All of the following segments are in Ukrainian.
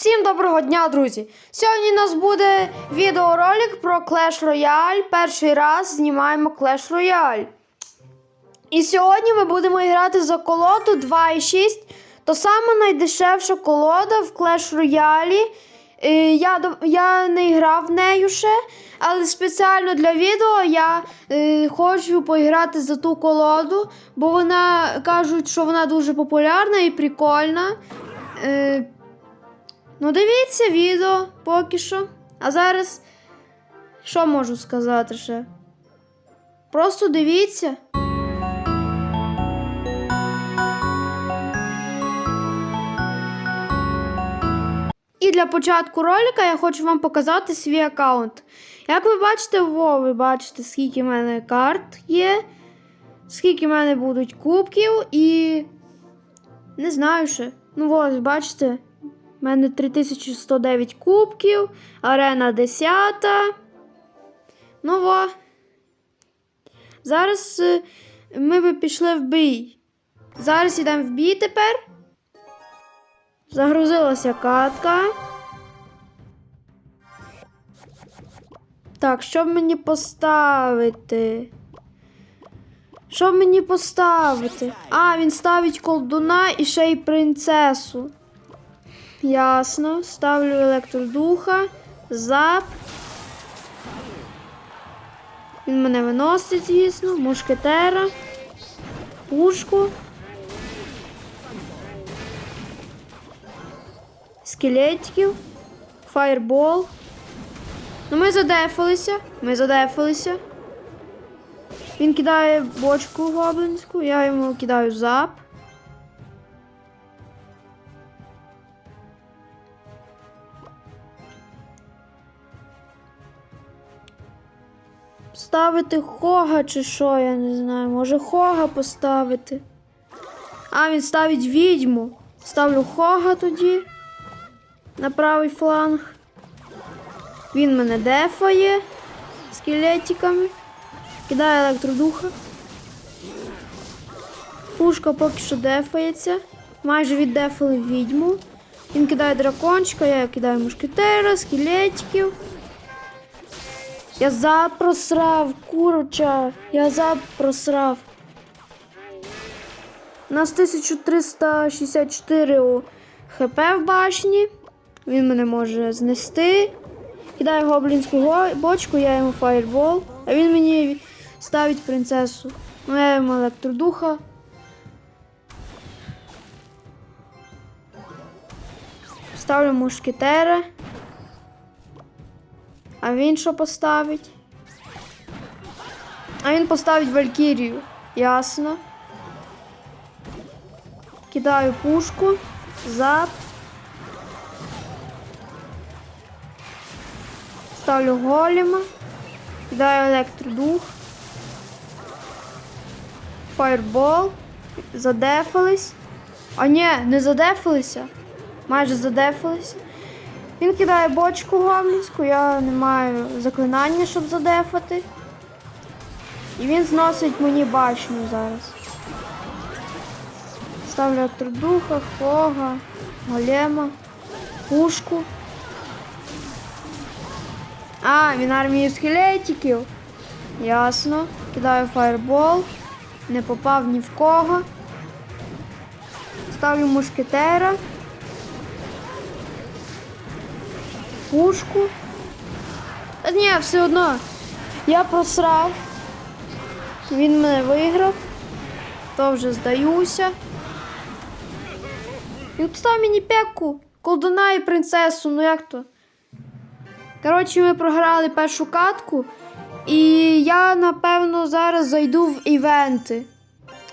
Всім доброго дня, друзі! Сьогодні у нас буде відеоролик про Clash Royale. Перший раз знімаємо Clash Royale. І сьогодні ми будемо грати за колоду 2.6. То саме найдешевша колода в Clash Royale. Е, Я, я не грав в нею ще, але спеціально для відео я е, хочу поіграти за ту колоду, бо вона кажуть, що вона дуже популярна і прикольна. Е, Ну, дивіться відео поки що. А зараз що можу сказати ще? Просто дивіться. І для початку ролика я хочу вам показати свій аккаунт. Як ви бачите, во, ви бачите, скільки в мене карт є, скільки в мене будуть кубків і. Не знаю ще. Ну, ось, бачите, у мене 3109 кубків, арена 10. Ну во. Зараз е, ми би пішли в бій. Зараз йдемо в бій тепер. Загрузилася катка. Так, що мені поставити? Що мені поставити? А, він ставить колдуна і ще й принцесу. Ясно. Ставлю електродуха. Зап. Він мене виносить, звісно. Мушкетера. Пушку. Скелетиків. Фаєрбол. Ну, ми задефалися. Ми задефалися. Він кидає бочку гоблинську, я йому кидаю зап. Ставити хога чи що, я не знаю. Може хога поставити. А, він ставить відьму. Ставлю хога тоді. На правий фланг. Він мене дефає скелетиками. Кидає електродуха. Пушка поки що дефається. Майже віддефали відьму. Він кидає дракончика, я кидаю мушкетера, скелетиків. Я запросрав, куроча. Я запросрав. У нас 1364 хп в башні. Він мене може знести. Кидаю гоблінську бочку, я йому фаєрбол. А він мені ставить принцесу. Ну, я йому електродуха. Ставлю мушкетера. А він що поставить? А він поставить Валькірію. Ясно. Кидаю пушку. Зап. Ставлю голема. Кидаю електродух. Фаєрбол. Задефались. А ні, не задефалися. Майже задефалися. Він кидає бочку гоблінську, я не маю заклинання, щоб задефати. І він зносить мені башню зараз. Ставлю електродуха, фога, голема, пушку. А, він армію скелетиків. Ясно. Кидаю фаєрбол. Не попав ні в кого. Ставлю мушкетера. Пушку. Та ні, все одно. Я просрав. Він мене виграв. То вже здаюся. Він поставив мені пеку, колдуна і принцесу, ну як то? Коротше, ми програли першу катку, і я, напевно, зараз зайду в івенти.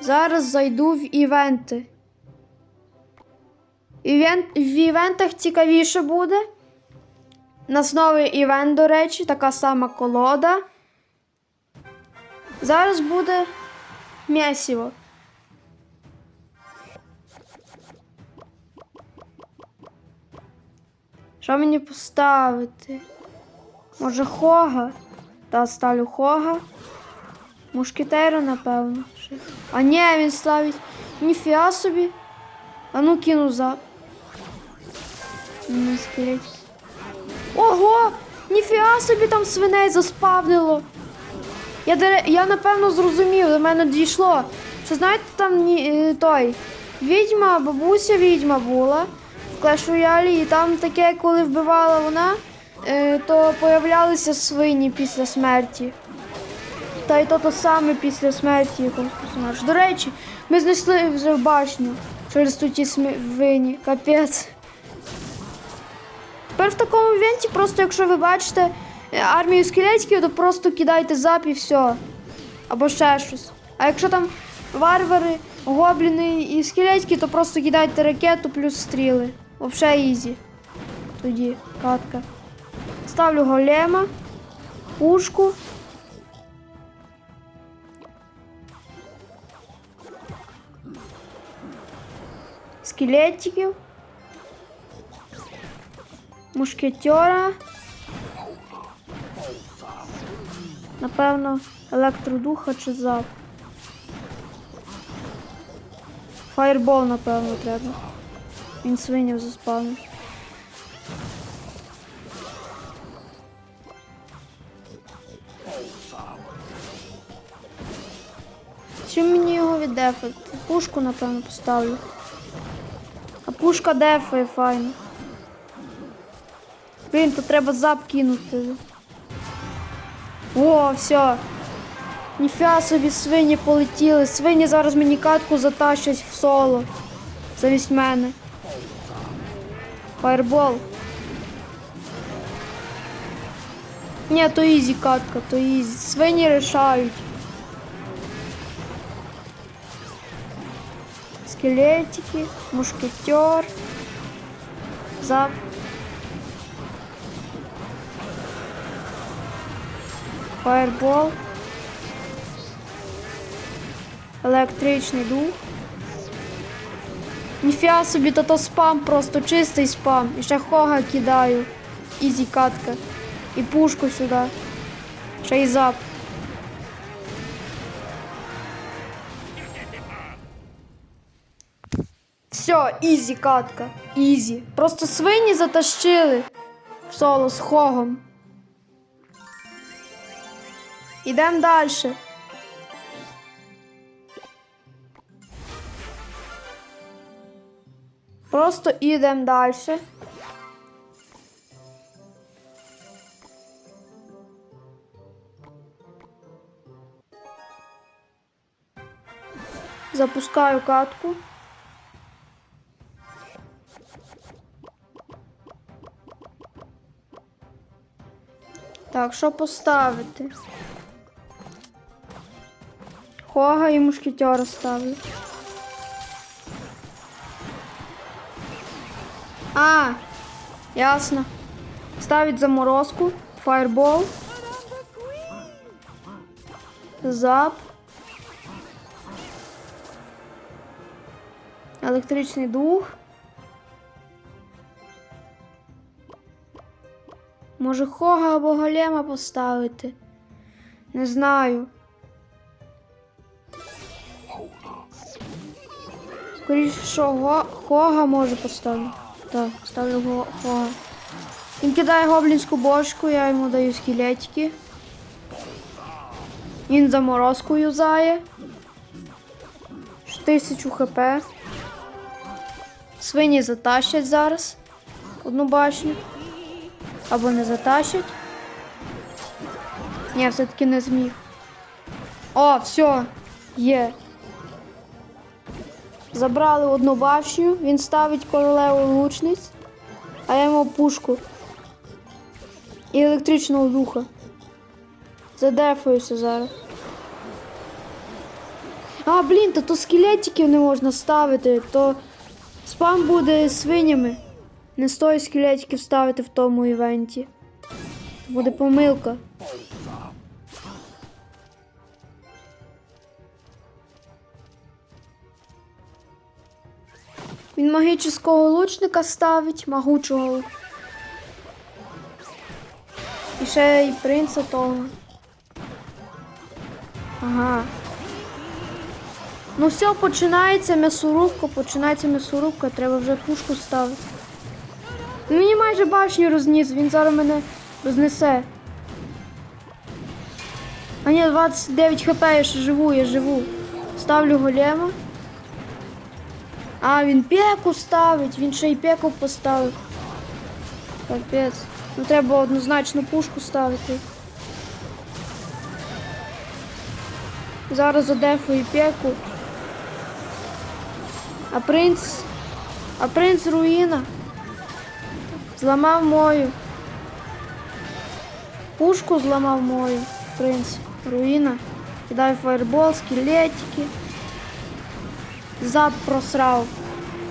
Зараз зайду в івенти. Івент, в івентах цікавіше буде. У нас новий івент, до речі, така сама колода. Зараз буде м'ясіво. Що мені поставити? Може хога? Та ставлю хога. Мушкетера, напевно. А ні, він ставить. Ніфіа собі. А ну кину за. Ну, скелетики. Ого! Ніфіга собі там свиней заспавнило. Я, я напевно зрозумів, до мене дійшло. Що знаєте, там ні, е, той відьма, бабуся відьма була в Clash Royale, і там таке, коли вбивала вона, е, то появлялися свині після смерті. Та й то то саме після смерті якогось персонажа. До речі, ми знайшли вже башню через ту ті свині. Капець. Тепер в такому івенті, просто якщо ви бачите е, армію скелетиків, то просто кидайте зап і все. Або ще щось. А якщо там варвари, гобліни і скелетики, то просто кидайте ракету плюс стріли. Вообще ізі. Тоді катка. Ставлю голема, пушку. Скелетиків. Мушкетера. Напевно, електродуха чи зап. Фаєрбол, напевно, треба. Він свинів заспавнив. Чим мені його віддефати? Пушку, напевно, поставлю. А пушка дефає файно. Блін, тут треба зап кинути. О, все. Ніфіга собі свині полетіли. Свині зараз мені катку затащать в соло. Замість мене. Фаербол. Ні, то ізі катка, то ізі. Свині рішають. Скелетики, мушкетер. Зап. Фаербол. Електричний дух. Ніфіга собі, то то спам, просто чистий спам. І ще хога кидаю. Ізі катка. І пушку сюди. Ще й зап. Все, ізі катка. Ізі. Просто свині затащили в соло з хогом. Ідемо далі. Просто ідемо далі. Запускаю катку. Так, що поставити? Хога і мушкетера ставлю. А, ясно. Ставить заморозку, фаербол. Зап. Електричний дух. Може хога або голема поставити? Не знаю. Скоріше, хога може поставити. Так, ставлю го- хога. Він кидає гоблінську бошку, я йому даю скелетики. Він заморозку юзає. Ж Тисячу хп. Свині затащать зараз. Одну башню. Або не затащать. Ні, все-таки не зміг. О, все, є. Забрали одну башню, він ставить королеву лучниць, а я йому пушку. І електричного духа. Задефаюся зараз. А, блін, то, то скелетиків не можна ставити, то спам буде свинями. Не стоїть скелетиків ставити в тому івенті. Буде помилка. Він магічного лучника ставить, могучого. І ще й принца того. Ага. Ну все, починається м'ясорубка, починається м'ясорубка, треба вже пушку ставити. Мені майже башню розніс, він зараз мене рознесе. А ні, 29 хп, я ще живу, я живу. Ставлю голема. А, він пеку ставить, він ще й пеку поставив. Капець. Ну треба однозначно пушку ставити. Зараз задефую пеку. А принц. А принц руїна. Зламав мою. Пушку зламав мою. Принц. Руїна. Кидаю фаербол, скелетики. Зап просрав.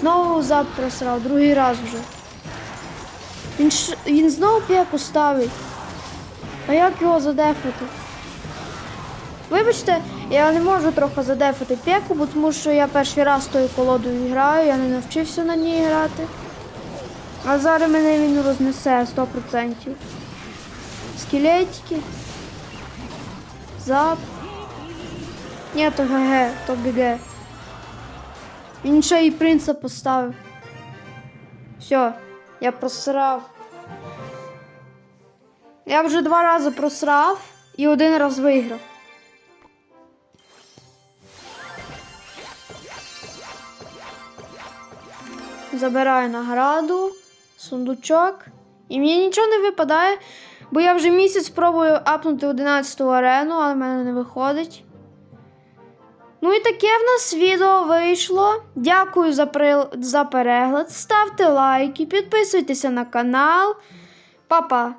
Знову зап просрав, другий раз вже. Він, ш... він знову п'яку ставить. А як його задефати? Вибачте, я не можу трохи задефати п'яку, бо тому що я перший раз тою колодою граю, я не навчився на ній грати. А зараз мене він рознесе 100%. Скелетики. Зап. Ні, то ГГ, то ГГ. Він ще і принца поставив. Все, я просрав. Я вже два рази просрав і один раз виграв. Забираю награду, сундучок. І мені нічого не випадає, бо я вже місяць пробую апнути 11 арену, але в мене не виходить. Ну і таке в нас відео вийшло. Дякую за, при... за перегляд. Ставте лайки, підписуйтеся на канал. Па-па!